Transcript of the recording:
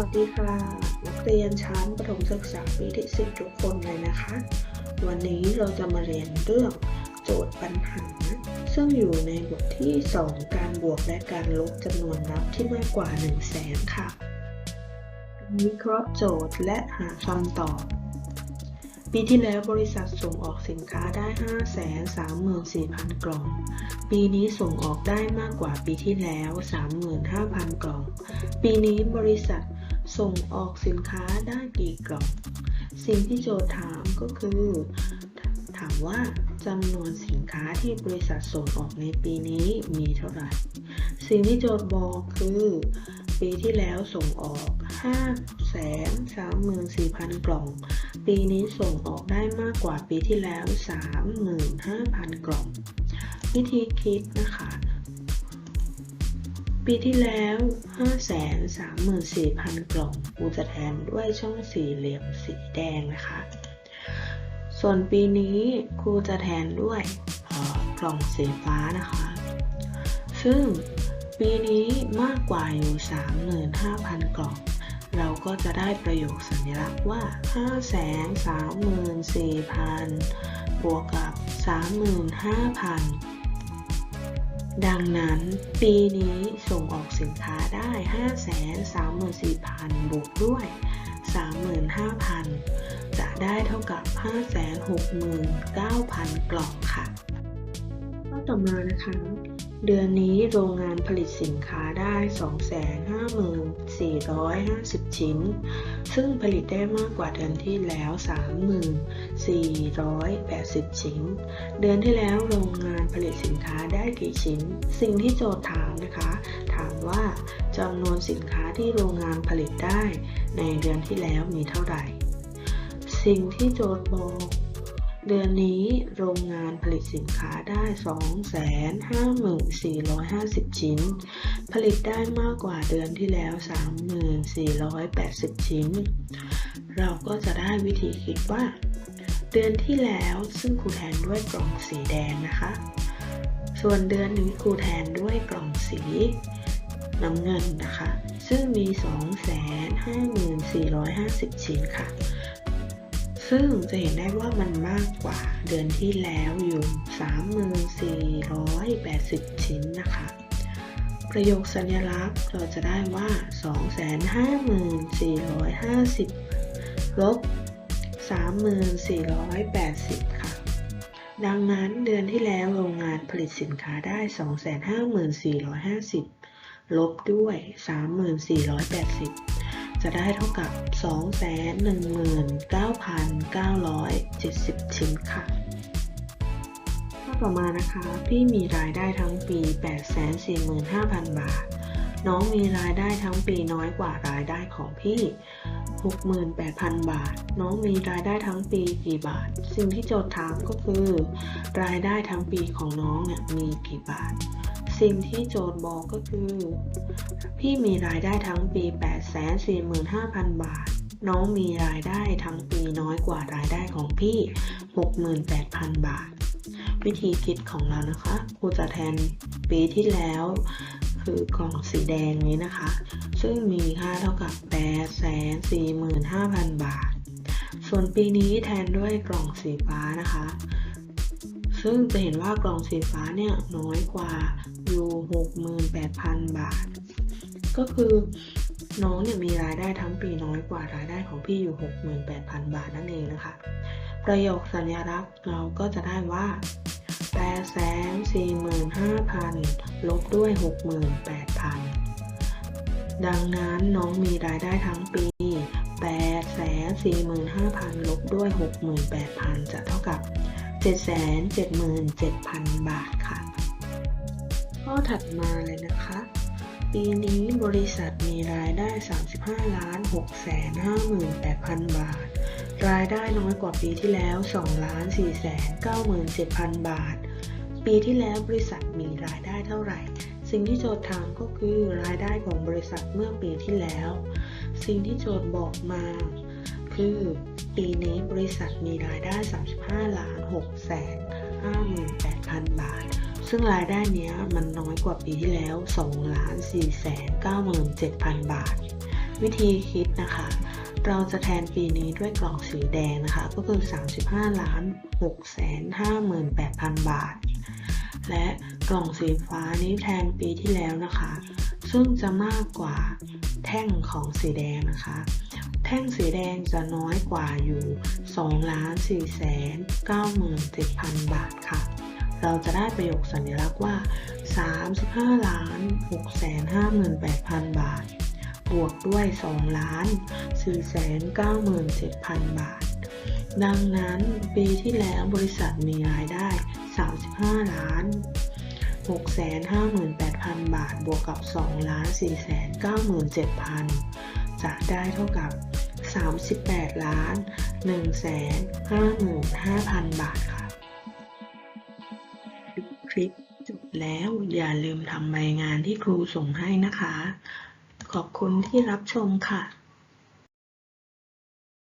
วัสดีค่ะนักเรียนชั้นประถมศึกษาปีที่ 10 ทุกคนเลยนะคะ วันนี้เราจะมาเรียนเรื่องโจทย์ปัญหา ซึ่งอยู่ในบทที่ 2 การบวกและการลบจำนวนนับที่มากกว่า 1 0 0 0 0แสนค่ะวิเคราะห์โจทย์และหาคำตอบ ปีที่แล้วบริษัทส่งออกสินค้าได้ 534,000 กล่อง ปีนี้ส่งออกได้มากกว่าปีที่แล้ว 35,000 กล่อง ปีนี้บริษัท ส่งออกสินค้าได้กี่กล่อง สิ่งที่โจทย์ถามก็คือ ถามว่าจำนวนสินค้าที่บริษัทส่งออกในปีนี้มีเท่าไหร่ สิ่งที่โจทย์บอกคือ ปีที่แล้วส่งออก 534,000 กล่อง ปีนี้ส่งออกได้มากกว่าปีที่แล้ว 35,000 กล่อง วิธีคิดนะคะ ปีที่แล้ว 534,000 กล่องครูจะแทนด้วยช่องสี่เหลี่ยมสีแดงนะคะ ส่วนปีนี้ครูจะแทนด้วยกล่องสีฟ้านะคะ ซึ่งปีนี้มากกว่าอยู่ 35,000 กล่อง เราก็จะได้ประโยคสัญลักษณ์ว่า 534,000 บวกกับ 35,000 ดังนั้นปีนี้ส่งออกสินค้าได้ 534,000 บวกด้วย 35,000 จะได้เท่ากับ 569,000 กล่องค่ะ ข้อต่อมานะคะ เดือนนี้โรงงานผลิตสินค้าได้ 254,450 ชิ้น ซึ่งผลิตได้มากกว่าเดือนที่แล้ว 3,480 ชิ้น เดือนที่แล้วโรงงานผลิตสินค้าได้กี่ชิ้น สิ่งที่โจทย์ถามนะคะ ถามว่าจำนวนสินค้าที่โรงงานผลิตได้ ในเดือนที่แล้วมีเท่าไหร่ สิ่งที่โจทย์บอก เดือนนี้โรงงานผลิตสินค้าได้ 2,5450 ชิ้น ผลิตได้มากกว่าเดือนที่แล้ว 3,480 ชิ้น เราก็จะได้วิธีคิดว่า เดือนที่แล้วซึ่งครูแทนด้วยกล่องสีแดงนะคะ ส่วนเดือนนี้ครูแทนด้วยกล่องสีน้ำเงินนะคะ ซึ่งมี 2,5450 ชิ้นค่ะ ซึ่งจะเห็นได้ว่ามันมากกว่าเดือนที่แล้วอยู่ 3480 ชิ้นนะคะ ประโยคสัญลักษณ์เราจะได้ว่า 254,50 ลบ 3480 ค่ะ ดังนั้นเดือนที่แล้วโรงงานผลิตสินค้าได้ 254,450 ลบด้วย 3480 จะได้เท่ากับ 219,970 ชิ้นค่ะ ข้อต่อมานะคะ พี่มีรายได้ทั้งปี 845,000 บาท น้องมีรายได้ทั้งปีน้อยกว่ารายได้ของพี่ 68,000 บาท น้องมีรายได้ทั้งปีกี่บาท สิ่งที่โจทย์ถามก็คือ รายได้ทั้งปีของน้องเนี่ยมีกี่บาท สิ่งที่โจทย์บอกก็คือ พี่มีรายได้ทั้งปี 845,000 บาท น้องมีรายได้ทั้งปีน้อยกว่ารายได้ของพี่ 68,000 บาท วิธีคิดของเรานะคะครูจะแทนปีที่แล้ว คือกล่องสีแดงนี้นะคะ ซึ่งมีค่าเท่ากับ 845,000 บาท ส่วนปีนี้แทนด้วยกล่องสีฟ้านะคะ ซึ่งจะเห็นว่ากล่องสีฟ้าเนี่ยน้อยกว่าอยู่68,000 บาท ก็คือน้องเนี่ยมีรายได้ทั้งปีน้อยกว่ารายได้ของพี่อยู่ 68,000 บาทนั่นเองนะคะ ประโยคสัญลักษณ์เราก็จะได้ว่า845,000 ลบด้วย 68,000 ดังนั้นน้องมีรายได้ทั้งปี 845,000 ลบด้วย 68,000 จะเท่ากับ 777,000 บาทค่ะ ข้อถัดมาเลยนะคะ ปีนี้บริษัทมีรายได้ 35ล้าน6แสน58,000 บาท รายได้น้อยกว่าปีที่แล้ว2ล้าน4แสน97,000 บาทปีที่แล้วบริษัทมีราย เท่าไหร่ สิ่งที่โจทย์ถามก็คือรายได้ของบริษัทเมื่อปีที่แล้ว สิ่งที่โจทย์บอกมา คือปีนี้บริษัทมีรายได้ 35ล้าน6แสน58,000 บาท ซึ่งรายได้เนี้ยมันน้อยกว่าปีที่แล้ว2ล้าน4แสน97,000 บาท วิธีคิดนะคะ เราจะแทนปีนี้ด้วยกล่องสีแดงนะคะ ก็คือ 35ล้าน6แสน58,000 บาท และกล่องสีฟ้านี้แทนปีที่แล้วนะคะ ซึ่งจะมากกว่าแท่งของสีแดงนะคะ แท่งสีแดงจะน้อยกว่าอยู่ 2 ล้าน4แสน97,000 บาทค่ะ เราจะได้ประโยคสัญลักษณ์ว่า 35 ล้าน6แสน58,000 บาท บวกด้วย 2 ล้าน4แสน97,000 บาท ดังนั้นปีที่แล้วบริษัทมีรายได้ 35 ล้าน 658,000 บาท บวกกับ 2 ล้าน 497,000 จะได้เท่ากับ 38 ล้าน 155,000 บาทค่ะคลิปจบแล้วอย่าลืมทำใบงานที่ครูส่งให้นะคะ ขอบคุณที่รับชมค่ะ